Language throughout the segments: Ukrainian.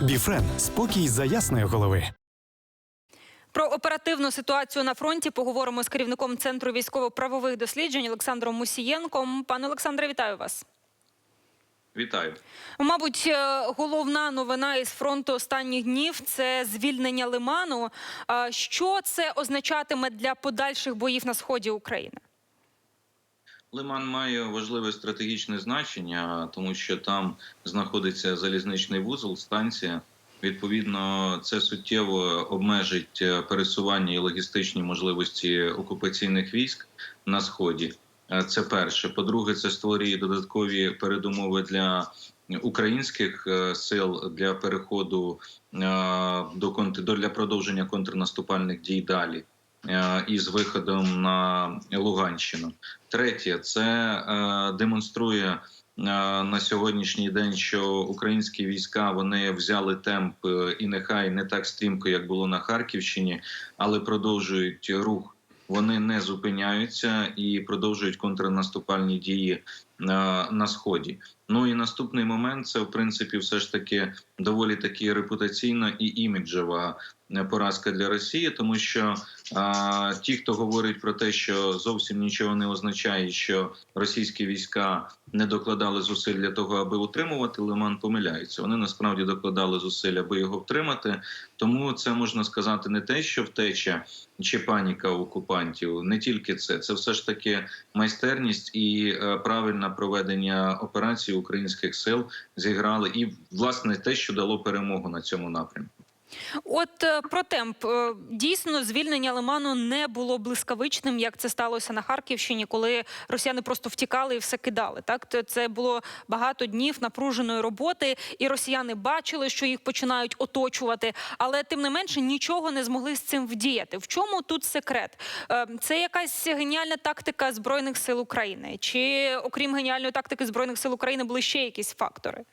Біфрен спокій за ясної голови. Про оперативну ситуацію на фронті поговоримо з керівником центру військово-правових досліджень Олександром Мусієнком. Пане Олександре, вітаю вас. Вітаю. Мабуть, е, головна новина із фронту останніх днів це звільнення Лиману. Що це означатиме для подальших боїв на сході України? Лиман має важливе стратегічне значення, тому що там знаходиться залізничний вузол, станція. Відповідно, це суттєво обмежить е, пересування і логістичні можливості окупаційних військ на сході. Е, Це перше. По-друге, це створює додаткові передумови для українських е, сил для переходу до для продовження контрнаступальних дій далі із виходом на Луганщину. Третє, це е, демонструє е, на сьогоднішній день, що українські війська вони взяли темп е, і нехай не так стрімко, як було на Харківщині, але продовжують рух. Вони не зупиняються і продовжують контрнаступальні дії е, на сході. Ну і наступний момент це в принципі все ж таки доволі таки репутаційна і іміджева е, поразка для Росії, тому що а, ті, хто говорить про те, що зовсім нічого не означає, що російські війська не докладали зусиль для того, аби утримувати Лиман, помиляються. Вони насправді докладали зусиль, аби його втримати. Тому це можна сказати не те, що втеча чи паніка окупантів, не тільки це, це все ж таки майстерність і е, правильне проведення операції українських сил зіграли, і власне те, що дало перемогу на цьому напрямку. От е, про темп Е, дійсно звільнення Лиману не було блискавичним, як це сталося на Харківщині, коли росіяни просто втікали і все кидали. Так це було багато днів напруженої роботи, і росіяни бачили, що їх починають оточувати, але тим не менше нічого не змогли з цим вдіяти. В чому тут секрет? Е, Це якась геніальна тактика збройних сил України, чи окрім геніальної тактики збройних сил України були ще якісь фактори?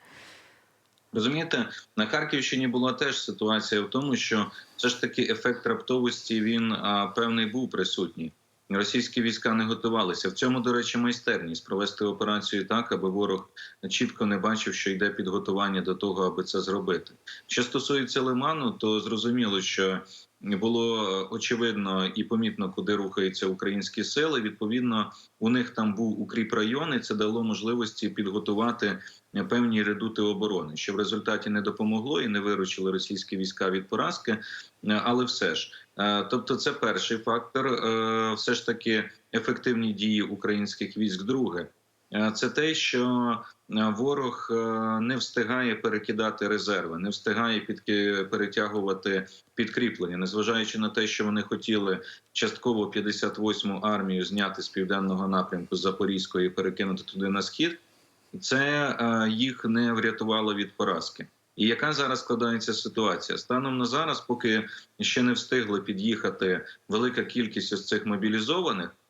Розумієте, на Харківщині була теж ситуація в тому, що все ж таки ефект раптовості він а, певний був присутній. Російські війська не готувалися. В цьому, до речі, майстерність провести операцію так, аби ворог чітко не бачив, що йде підготування до того, аби це зробити. Що стосується Лиману, то зрозуміло, що було е, очевидно і помітно, куди рухаються українські сили. Відповідно, у них там був укріп район, і це дало можливості підготувати певні редути оборони, що в результаті не допомогло і не виручили російські війська від поразки. Е, Але все ж, Е, тобто, це перший фактор, Е, все ж таки ефективні дії українських військ. Друге, е, це те, що е, ворог е, не встигає перекидати резерви, не встигає перетягувати підкріплення, незважаючи на те, що вони хотіли частково 58-му армію зняти з південного напрямку з Запорізької і перекинути туди на схід. Це е, їх не врятувало від поразки. І яка зараз складається ситуація? Станом на зараз, поки ще не встигли під'їхати велика кількість ось цих мобілізованих, е,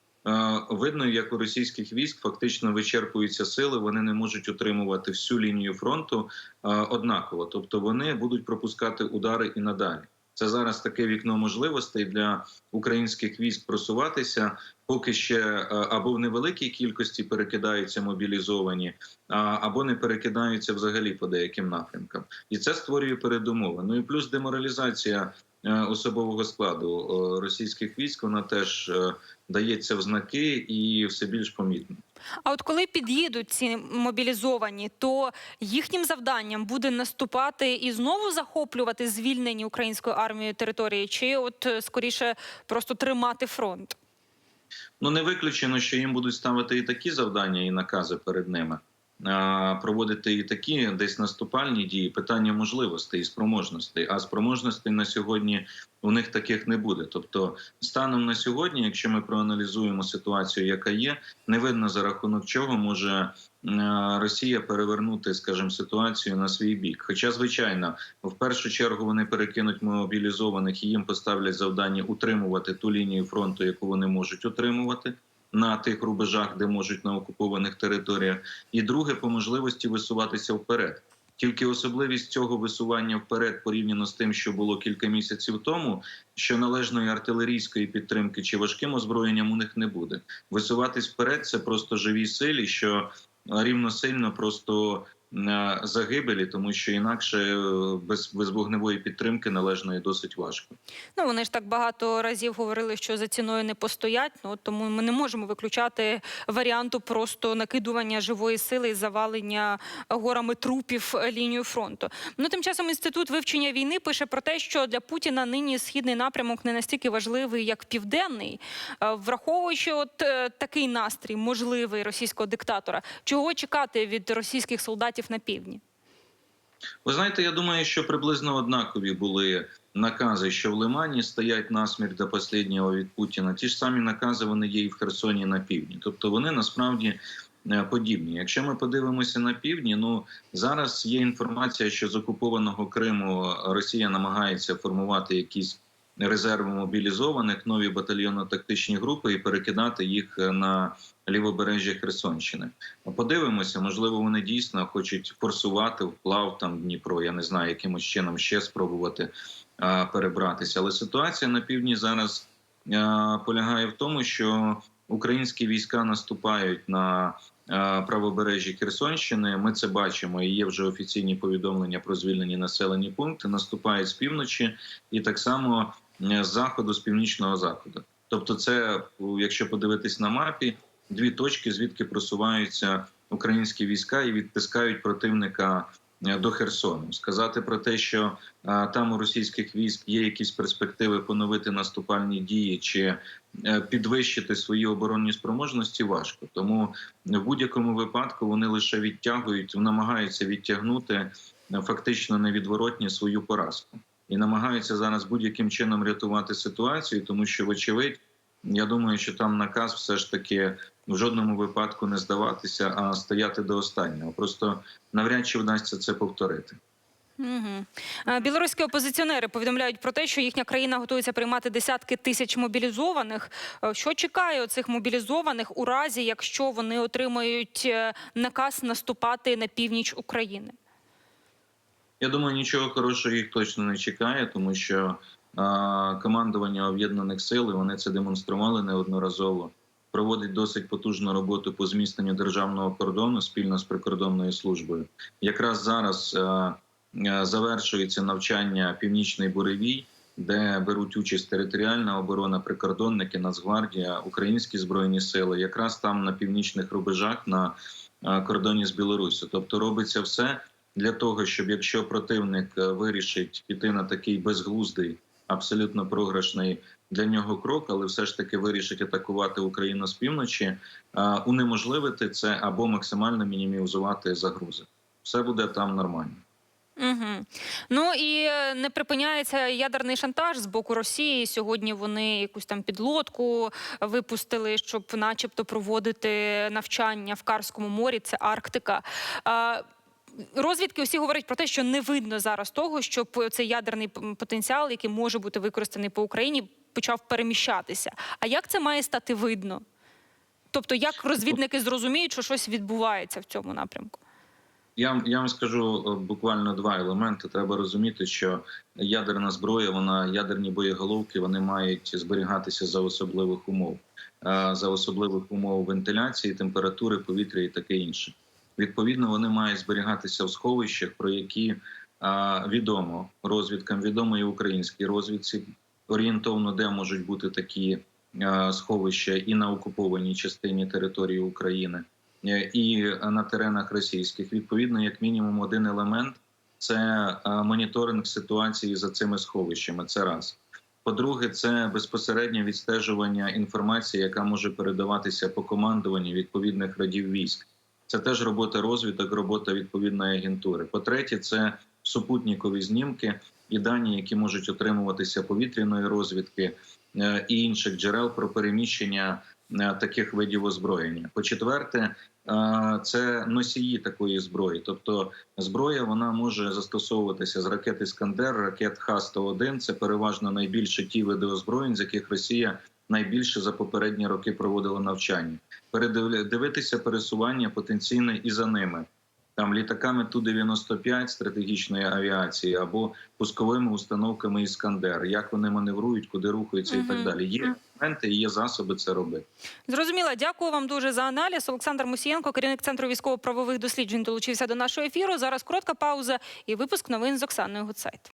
видно, як у російських військ фактично вичерпуються сили, вони не можуть утримувати всю лінію фронту е, однаково. Тобто вони будуть пропускати удари і надалі. Це зараз таке вікно можливостей для українських військ просуватися, поки ще е, або в невеликій кількості перекидаються мобілізовані, або не перекидаються взагалі по деяким напрямкам, і це створює передумови. Ну і плюс деморалізація е, особового складу е, російських військ вона теж е, дається в знаки і все більш помітно. А от коли під'їдуть ці мобілізовані, то їхнім завданням буде наступати і знову захоплювати звільнені українською армією території, чи от е, скоріше просто тримати фронт? Ну не виключено, що їм будуть ставити і такі завдання, і накази перед ними. Проводити і такі десь наступальні дії, питання можливостей і спроможностей. А спроможностей на сьогодні у них таких не буде. Тобто, станом на сьогодні, якщо ми проаналізуємо ситуацію, яка є, не видно за рахунок чого може Росія перевернути, скажімо, ситуацію на свій бік. Хоча, звичайно, в першу чергу вони перекинуть мобілізованих і їм поставлять завдання утримувати ту лінію фронту, яку вони можуть утримувати. На тих рубежах, де можуть на окупованих територіях, і друге по можливості висуватися вперед. Тільки особливість цього висування вперед порівняно з тим, що було кілька місяців тому, що належної артилерійської підтримки чи важким озброєнням у них не буде. Висуватись вперед це просто живі силі, що рівносильно просто е, загибелі, тому що інакше е, без, без вогневої підтримки належної досить важко. Ну вони ж так багато разів говорили, що за ціною не постоять. Ну тому ми не можемо виключати варіанту просто накидування живої сили і завалення горами трупів е, лінію фронту. Ну тим часом інститут вивчення війни пише про те, що для Путіна нині східний напрямок не настільки важливий, як південний, Е, враховуючи от е, такий настрій можливий російського диктатора. Чого чекати від російських солдатів на півдні? Ви знаєте, я думаю, що приблизно однакові були накази, що в Лимані стоять насмерть до останнього від Путіна. Ті ж самі накази вони є і в Херсоні на півдні. Тобто вони насправді е, подібні. Якщо ми подивимося на півдні, ну зараз є інформація, що з окупованого Криму Росія намагається формувати якісь резерви мобілізованих, нові батальйонно-тактичні групи і перекидати їх е, на лівобережжя Херсонщини. Подивимося, можливо, вони дійсно хочуть форсувати вплав там Дніпро. Я не знаю, якимось чином ще спробувати а, перебратися. Але ситуація на півдні зараз а, полягає в тому, що українські війська наступають на а, правобережжі Херсонщини. Ми це бачимо. І є вже офіційні повідомлення про звільнені населені пункти. Наступають з півночі і так само е, заходу, з північного заходу. Тобто, це якщо подивитись на мапі, дві точки, звідки просуваються українські війська і відтискають противника е, до Херсону. Сказати про те, що а, там у російських військ є якісь перспективи поновити наступальні дії чи е, підвищити свої оборонні спроможності, важко. Тому в будь-якому випадку вони лише відтягують, намагаються відтягнути е, фактично невідворотні свою поразку. І намагаються зараз будь-яким чином рятувати ситуацію, тому що, вочевидь, я думаю, що там наказ все ж таки в жодному випадку не здаватися, а стояти до останнього. Просто навряд чи вдасться це повторити. Угу. Білоруські опозиціонери повідомляють про те, що їхня країна готується приймати десятки тисяч мобілізованих. Е, Що чекає цих мобілізованих у разі, якщо вони отримають е, наказ наступати на північ України? Я думаю, нічого хорошого їх точно не чекає, тому що а, командування об'єднаних сил і вони це демонстрували неодноразово. Проводить досить потужну роботу по зміцненню державного кордону спільно з прикордонною службою. Якраз зараз а, завершується навчання Північний буревій, де беруть участь територіальна оборона, прикордонники, Нацгвардія, українські збройні сили, якраз там на північних рубежах на кордоні з Білоруссю. Тобто робиться все для того, щоб якщо противник е, вирішить піти на такий безглуздий, абсолютно програшний для нього крок, але все ж таки вирішить атакувати Україну з півночі, е, унеможливити це або максимально мінімізувати загрози. Все буде там нормально. Угу. Ну і е, не припиняється ядерний шантаж з боку Росії. Сьогодні вони якусь там підлодку випустили, щоб, начебто, проводити навчання в Карському морі. Це Арктика. Розвідки усі говорять про те, що не видно зараз того, щоб цей ядерний потенціал, який може бути використаний по Україні, почав переміщатися. А як це має стати видно? Тобто, як розвідники зрозуміють, що щось відбувається в цьому напрямку? Я, я вам скажу е, буквально два елементи. Треба розуміти, що ядерна зброя, вона ядерні боєголовки, вони мають зберігатися за особливих умов, е, за особливих умов вентиляції, температури, повітря і таке інше. Відповідно, вони мають зберігатися в сховищах, про які відомо розвідкам, відомо і українській розвідці орієнтовно, де можуть бути такі сховища і на окупованій частині території України. Е, і на теренах російських. Відповідно, як мінімум, один елемент це моніторинг ситуації за цими сховищами. Це раз. По-друге, це безпосереднє відстежування інформації, яка може передаватися по командуванню відповідних родів військ. Це теж робота розвідок, робота відповідної агентури. По-третє, це супутникові знімки і дані, які можуть отримуватися повітряної розвідки е, і інших джерел про переміщення е, таких видів озброєння. По-четверте, е, це носії такої зброї. Тобто зброя вона може застосовуватися з ракет Іскандер, ракет Х-101. Це переважно найбільше ті види озброєнь, з яких Росія найбільше за попередні роки проводила навчання. Передивитися пересування потенційне і за ними. там літаками Ту-95 стратегічної авіації або пусковими установками Іскандер, як вони маневрують, куди рухаються і так далі. Є інструменти і є засоби це робити. Зрозуміло. Дякую вам дуже за аналіз. Олександр Мусієнко, керівник центру військово-правових досліджень, долучився до нашого ефіру. Зараз коротка пауза і випуск новин з Оксаною Гуцайт.